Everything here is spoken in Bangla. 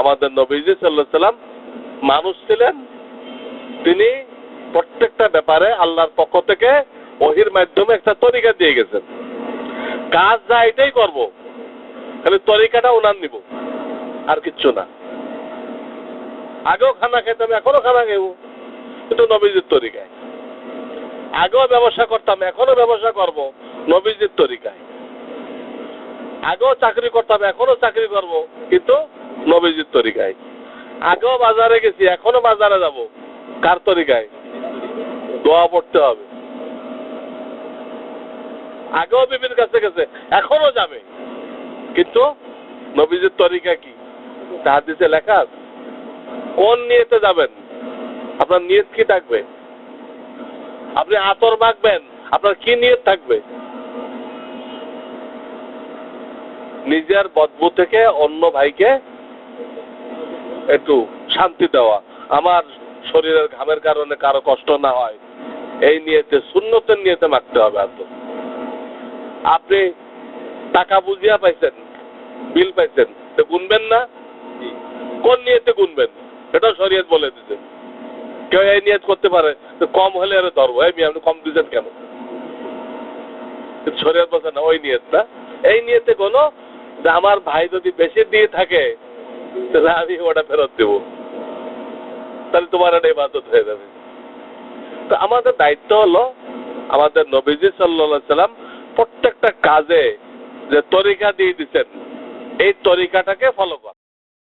আমাদের নবীজি সাল্লাহ সাল্লাম মানুষ ছিলেন, তিনি প্রত্যেকটা ব্যাপারে আল্লাহর পক্ষ থেকে ওহির মাধ্যমে একটা তরিকা দিয়ে গেছেন। কাজ যা এটাই করব, খালি তরিকাটা ওনার নিব, আর কিচ্ছু না। আগেও খানা খেতাম এখনও খানা খেব কিন্তু নবীজির তরিকায়। আগেও ব্যবসা করতাম, এখনও ব্যবসা করব, নবীজির তরিকায়। আগেও চাকরি করতাম, এখনও চাকরি করব, কিন্তু নবীজির তরিকায়। আগেও বাজারে গেছি, এখনও বাজারে যাব। কার তরিকায়? দোয়া পড়তে হবে। আগেও বিবির কাছে গেছে, এখনও যাবে। কিন্তু নবীজির তরিকা কি? তাহাদিসে লেখা কোন নিয়েতে যাবেন? আপনার নিয়ত কি থাকবে? আপনি আতর মাখবেন, আপনার কি নিয়ত থাকবে? নিজের বদবু থেকে অন্য ভাইকে একটু শান্তি দেওয়া। আমার শরীরের ঘামের কারণে কারও কষ্ট না হয়। এই নিয়েতে শূন্যতের নিয়েতে মাখতে হবে এত আপনি টাকা বুঝিয়া পাইছেন, বিল পাইছেন গুনবেন না? কোন নিয়েতে গুনবেন? এটা শরীয়ত বলে দিছে। কেউ এই নিয়ত করতে পারে কম হলে আরে ধরবো। এই মেয়ে, আপনি কম দিচ্ছেন কেন? শরীয়ত বলছে না, ওই নিয়ত না। এই নিয়তে কোনো, যে আমার ভাই যদি বেশি দিয়ে থাকে তাহলে আমি ওটা ফেরত দেবো তাহলে তোমার এটাই ইবাদত হয়ে যাবে তো আমাদের দায়িত্ব হলো আমাদের নবীজি সাল্লা সাল্লাম প্রত্যেকটা কাজে যে তরিকা দিয়ে দিচ্ছেন এই তরিকাটাকে ফলো করা